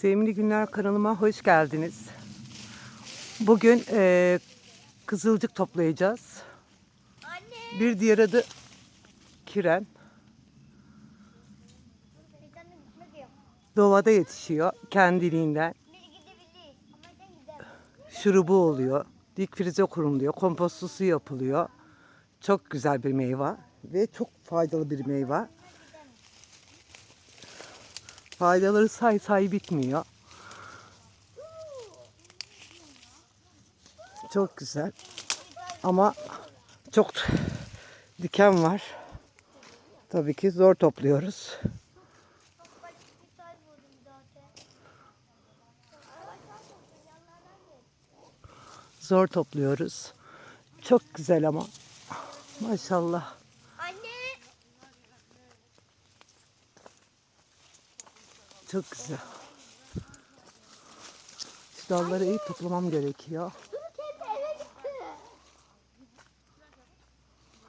Sevimli Günler kanalıma hoş geldiniz. Bugün eee, kızılcık toplayacağız. Anne. Bir diğer adı kiren. Doğada yetişiyor kendiliğinden. Şurubu oluyor. Dik frize kuruluyor. Kompostosu yapılıyor. Çok güzel bir meyve ve çok faydalı bir meyve. Faydaları say say bitmiyor. Çok güzel. Ama çok diken var. Tabii ki zor topluyoruz. Zor topluyoruz. Çok güzel ama. Maşallah. Çok güzel. Şu dalları iyi toplamam gerekiyor.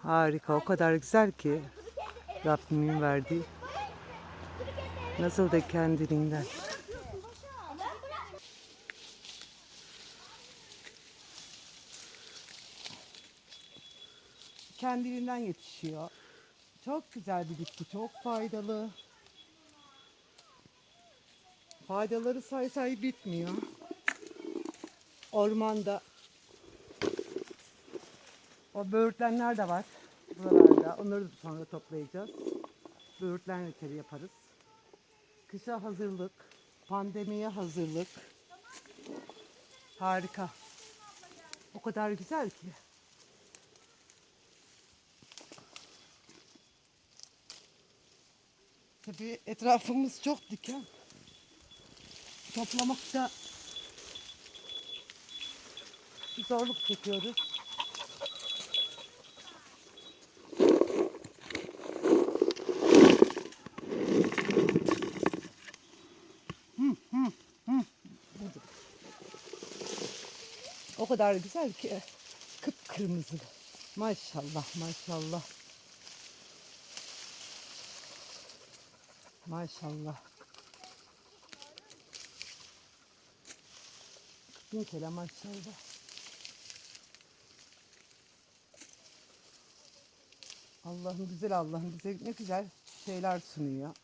Harika. O kadar güzel ki. Rabbimin verdiği. Nasıl da kendiliğinden. Kendiliğinden yetişiyor. Çok güzel bir bitki. Çok faydalı. Faydaları say say bitmiyor. Ormanda o böğürtlenler de var buralarda. Onları da sonra toplayacağız. Böğürtlen reçeli yaparız. Kışa hazırlık, pandemiye hazırlık. Harika. O kadar güzel ki. Tabii etrafımız çok diken. Toplamakta zorluk çekiyoruz. O kadar güzel ki kıpkırmızı. Maşallah maşallah. Maşallah. Bin kere maşallah. Allah'ım güzel Allah'ım bize ne güzel şeyler sunuyor.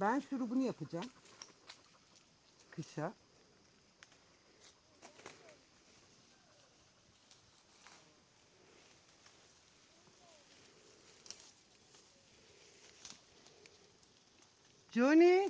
Ben şurubunu yapacağım. Kışa. Johnny.